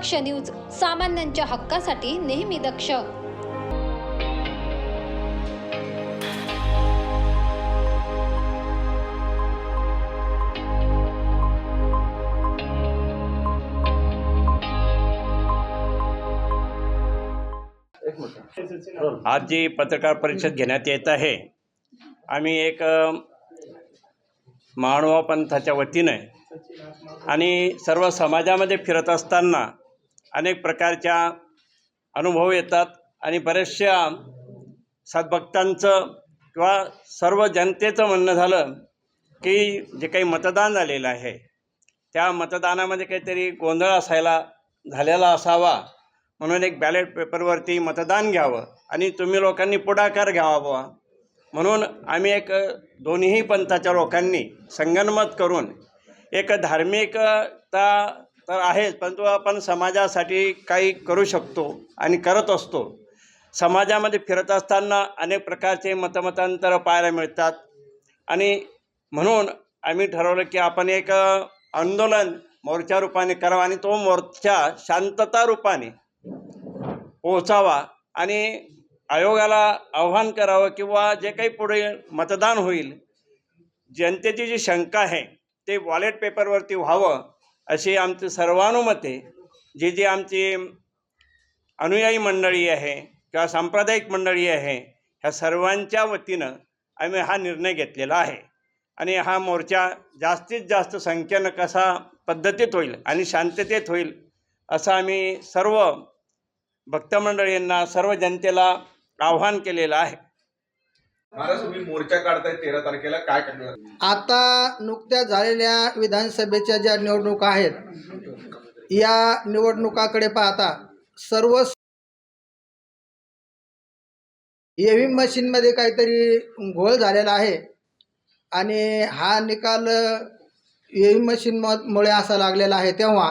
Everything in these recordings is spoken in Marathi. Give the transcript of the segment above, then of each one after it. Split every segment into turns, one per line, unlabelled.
दक्ष न्यूज सामान्यांच्या हक्कासाठी नेहमी दक्ष.
आज जी पत्रकार परिषद घेण्यात येत आहे आम्ही एक महानुभाव पंथाच्या वतीने आणि सर्व समाजामध्ये फिरत असताना अनेक प्रकारच्या अनुभव येतात आणि बऱ्याचशा सद्भक्तांचं किंवा सर्व जनतेचं म्हणणं झालं की जे काही मतदान झालेलं आहे त्या मतदानामध्ये काहीतरी गोंधळ असायला झालेला असावा म्हणून एक बॅलेट पेपरवरती मतदान घ्यावं आणि तुम्ही लोकांनी पुढाकार घ्यावा बुवा म्हणून आम्ही एक दोन्ही पंथाच्या लोकांनी संगनमत करून एक धार्मिकता तर आहेच परंतु आपण समाजासाठी काही करू शकतो आणि करत असतो. समाजामध्ये फिरत असताना अनेक प्रकारचे मतमतांतर पाहायला मिळतात. आणि म्हणून आम्ही ठरवलं की आपण एक आंदोलन मोर्चा रूपाने करावा आणि तो मोर्चा शांतता रूपाने पोचावा आणि आयोगाला आव्हान करावं किंवा जे काही पुढे मतदान होईल जनतेची जी शंका आहे ते वॉलेट पेपरवरती व्हावं अशी आमची सर्वानुमते जी जी आमची अनुयायी मंडळी आहे किंवा सांप्रदायिक मंडळी आहे ह्या सर्वांच्या वतीनं आम्ही हा निर्णय घेतलेला आहे. आणि हा मोर्चा जास्तीत जास्त संख्येनं कसा पद्धतीत होईल आणि शांततेत होईल असं आम्ही सर्व भक्तमंडळींना सर्व जनतेला आव्हान केलेलं आहे.
महाराज तुम्ही मोर्चा काढताय तेरा तारखेला काय करणार
आता नुकत्याच झालेल्या विधानसभेच्या ज्या निवडणुका आहेत या निवडणुकाकडे पाहता सर्व ईव्हीएम मशीनमध्ये काहीतरी घोळ झालेला आहे आणि हा निकाल ईव्हीएम मशीन मुळे असा लागलेला आहे तेव्हा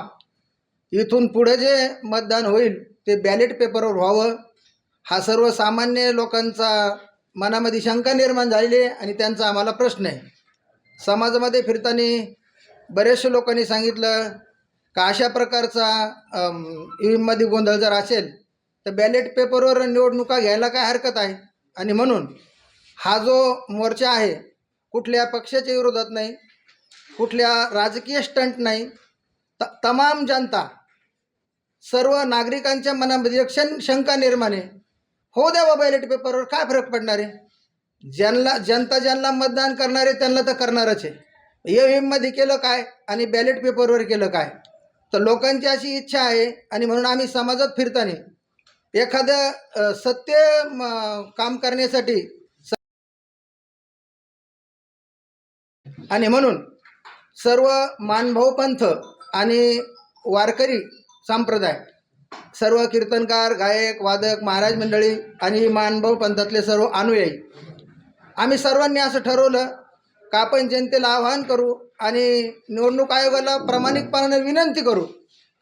इथून पुढे जे मतदान होईल ते बॅलेट पेपरवर व्हावं. हा सर्वसामान्य लोकांचा मनामध्ये शंका निर्माण झालेली आहे आणि त्यांचा आम्हाला प्रश्न आहे. समाजामध्ये फिरताना बऱ्याचशा लोकांनी सांगितलं का अशा प्रकारचा ईव्हीएममध्ये गोंधळ जर असेल तर बॅलेट पेपरवर निवडणुका घ्यायला काय हरकत आहे? आणि म्हणून हा जो मोर्चा आहे कुठल्या पक्षाच्या विरोधात नाही कुठल्या राजकीय स्टंट नाही त तमाम जनता सर्व नागरिकांच्या मनामध्ये एक शंका निर्माण आहे. हो द्या बाबा बॅलेट पेपरवर काय फरक पडणार आहे? ज्यांना जनता ज्यांना मतदान करणार आहे त्यांना तर करणारच आहे. ई केलं काय आणि बॅलेट पेपरवर केलं काय? तर लोकांची अशी इच्छा आहे आणि म्हणून आम्ही समाजात फिरताना एखादं सत्य म, काम करण्यासाठी स- आणि म्हणून सर्व मानभाऊ पंथ आणि वारकरी संप्रदाय सर्व कीर्तनकार गायक वादक महाराज मंडळी आणि मानभाऊ पंथातले सर्व अनुयायी. आम्ही सर्वांनी असं ठरवलं का आपण जनतेला आवाहन करू आणि निवडणूक आयोगाला प्रामाणिकपणाने विनंती करू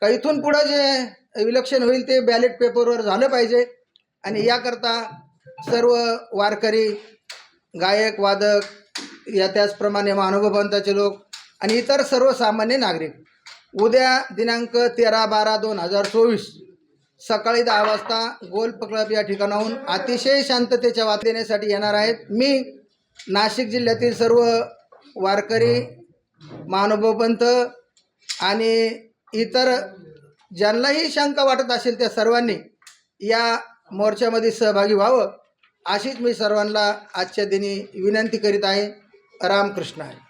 का इथून पुढं जे इलेक्शन होईल ते बॅलेट पेपरवर झालं पाहिजे आणि याकरता सर्व वारकरी गायक वादक या त्याचप्रमाणे महानुभव पंथाचे लोक आणि इतर सर्वसामान्य नागरिक उद्या दिनांक तेरा बारा दोन हजार चोवीस. सकाळी दहा वाजता गोल्फ क्लब या ठिकाणाहून अतिशय शांततेच्या वाद देण्यासाठी येणार आहेत. मी नाशिक जिल्ह्यातील सर्व वारकरी महानुभवपंथ आणि इतर ज्यांनाही शंका वाटत असेल त्या सर्वांनी या मोर्चामध्ये सहभागी व्हावं अशीच मी सर्वांना आजच्या दिनी विनंती करीत आहे. रामकृष्ण आहे.